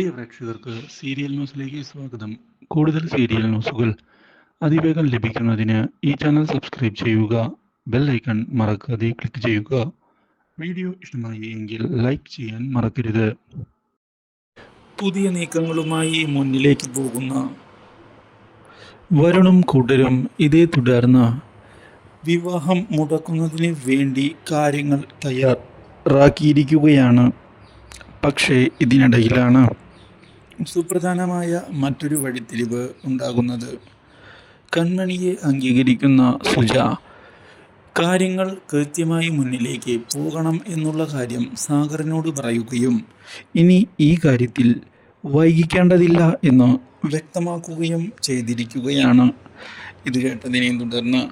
പ്രിയ പ്രേക്ഷകർക്ക് സീരിയൽ ന്യൂസിലേക്ക് സ്വാഗതം. കൂടുതൽ സീരിയൽ ന്യൂസുകൾ അതിവേഗം ലഭിക്കുന്നതിന് ഈ ചാനൽ സബ്സ്ക്രൈബ് ചെയ്യുക ബെൽ ഐക്കൺ മറക്കാതെ ക്ലിക്ക് ചെയ്യുക. വീഡിയോ ഇഷ്ടമായി എങ്കിൽ ലൈക്ക് ചെയ്യാൻ മറക്കരുത്. പുതിയ നീക്കങ്ങളുമായി മുന്നിലേക്ക് പോകുന്ന വരുണും കൂട്ടരും ഇതേ തുടർന്ന് വിവാഹം മുടക്കുന്നതിന് വേണ്ടി കാര്യങ്ങൾ തയ്യാറാക്കിയിരിക്കുകയാണ്. പക്ഷേ ഇതിനിടയിലാണ് സുപ്രധാനമായ മറ്റൊരു വഴിത്തിരിവ് ഉണ്ടാകുന്നത് കൺമണിയെ അംഗീകരിക്കുന്ന സുജ കാര്യങ്ങൾ കൃത്യമായി മുന്നിലേക്ക് പോകണം എന്നുള്ള കാര്യം സാഗറിനോട് പറയുകയും ഇനി ഈ കാര്യത്തിൽ വൈകിക്കേണ്ടതില്ല എന്ന് വ്യക്തമാക്കുകയും ചെയ്തിരിക്കുകയാണ്. ഇത് കേട്ടതിനെ തുടർന്ന്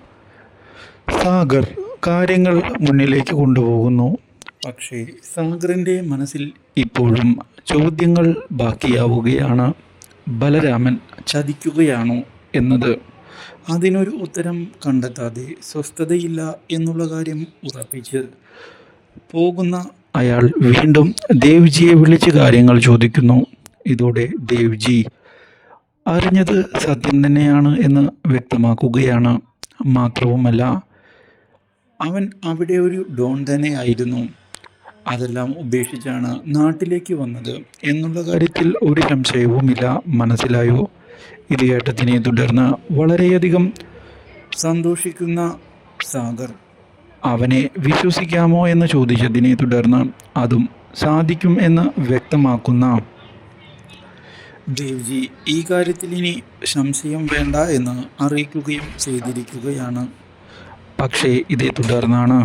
സാഗർ കാര്യങ്ങൾ മുന്നിലേക്ക് കൊണ്ടുപോകുന്നു. പക്ഷേ സാഗറിന്റെ മനസ്സിൽ ഇപ്പോഴും ചോദ്യങ്ങൾ ബാക്കിയാവുകയാണ്. ബലരാമൻ ചതിക്കുകയാണോ എന്നത്. അതിനൊരു ഉത്തരം കണ്ടെത്താതെ സ്വസ്ഥതയില്ല എന്നുള്ള കാര്യം ഉറപ്പിച്ച് പോകുന്ന അയാൾ വീണ്ടും ദേവ്ജിയെ വിളിച്ച് കാര്യങ്ങൾ ചോദിക്കുന്നു. ഇതോടെ ദേവ്ജി അറിഞ്ഞത് സത്യം തന്നെയാണ് എന്ന് വ്യക്തമാക്കുകയാണ്. മാത്രവുമല്ല അവൻ അവിടെ ഒരു ഡോൺ തന്നെയായിരുന്നു അതെല്ലാം ഉപേക്ഷിച്ചാണ് നാട്ടിലേക്ക് വന്നത്. എന്നുള്ള കാര്യത്തിൽ ഒരു സംശയവുമില്ല. മനസ്സിലായോ? ഇത് കേട്ടതിനെ തുടർന്ന് വളരെയധികം സന്തോഷിക്കുന്ന സാഗർ. അവനെ വിശ്വസിക്കാമോ എന്ന് ചോദിച്ചതിനെ തുടർന്ന് അതും സാധിക്കും എന്ന് വ്യക്തമാക്കുന്ന ദേവ്ജി ഈ കാര്യത്തിൽ ഇനി സംശയം വേണ്ട എന്ന് അറിയിക്കുകയും ചെയ്തിരിക്കുകയാണ്. പക്ഷേ ഇതേ തുടർന്നാണ്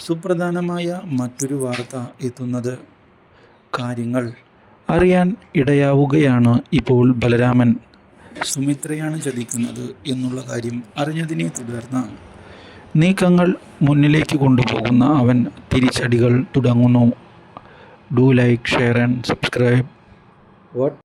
സുപ്രധാനമായ മറ്റൊരു വാർത്ത എത്തുന്നത് കാര്യങ്ങൾ അറിയാൻ ഇടയാവുകയാണ് ഇപ്പോൾ ബലരാമൻ. സുമിത്രയാണ് ചതിക്കുന്നത് എന്നുള്ള കാര്യം അറിഞ്ഞതിനെ തുടർന്ന് നീക്കങ്ങൾ മുന്നിലേക്ക് കൊണ്ടുപോകുന്ന അവൻ തിരിച്ചടികൾ തുടങ്ങുന്നു. Do like share and subscribe. What